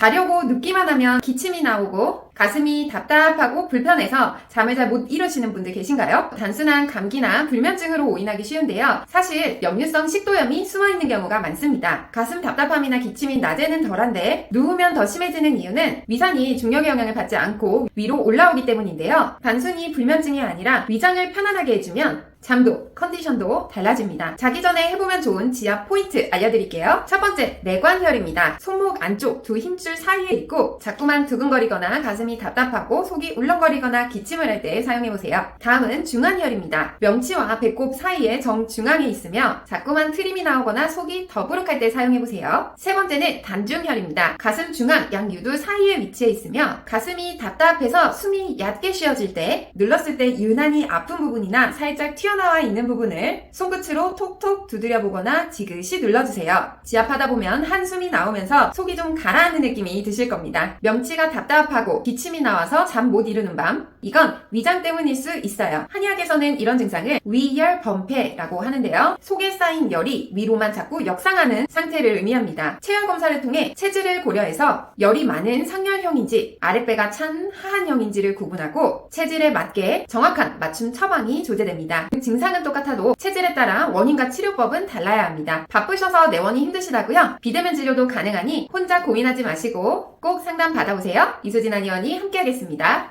자려고 눕기만 하면 기침이 나오고 가슴이 답답하고 불편해서 잠을 잘 못 이루시는 분들 계신가요? 단순한 감기나 불면증으로 오인하기 쉬운데요. 사실 역류성 식도염이 숨어있는 경우가 많습니다. 가슴 답답함이나 기침이 낮에는 덜한데 누우면 더 심해지는 이유는 위산이 중력의 영향을 받지 않고 위로 올라오기 때문인데요. 단순히 불면증이 아니라 위장을 편안하게 해주면 잠도, 컨디션도 달라집니다. 자기 전에 해보면 좋은 지압 포인트 알려드릴게요. 첫 번째, 내관혈입니다. 손목 안쪽 두 힘줄 사이에 있고 자꾸만 두근거리거나 가슴이 답답하고 속이 울렁거리거나 기침을 할 때 사용해보세요. 다음은 중안혈입니다. 명치와 배꼽 사이에 정중앙에 있으며 자꾸만 트림이 나오거나 속이 더부룩할 때 사용해보세요. 세 번째는 단중혈입니다. 가슴 중앙 양 유두 사이에 위치해 있으며 가슴이 답답해서 숨이 얕게 쉬어질 때 눌렀을 때 유난히 아픈 부분이나 살짝 튀어나와 있는 부분을 손끝으로 톡톡 두드려 보거나 지그시 눌러주세요. 지압하다 보면 한숨이 나오면서 속이 좀 가라앉는 느낌이 드실 겁니다. 명치가 답답하고 기침 이 나와서 잠 못 이루는 밤 이건 위장 때문일 수 있어요. 한의학에서는 이런 증상을 위열 범폐라고 하는데요. 속에 쌓인 열이 위로만 자꾸 역상하는 상태를 의미합니다. 체열 검사를 통해 체질을 고려해서 열이 많은 상열형인지 아랫배가 찬 하한형인지를 구분하고 체질에 맞게 정확한 맞춤 처방이 조제됩니다. 증상은 똑같아도 체질에 따라 원인과 치료법은 달라야 합니다. 바쁘셔서 내원이 힘드시다고요? 비대면 진료도 가능하니 혼자 고민하지 마시고 꼭 상담 받아보세요. 이수진 한의원 이 함께하겠습니다.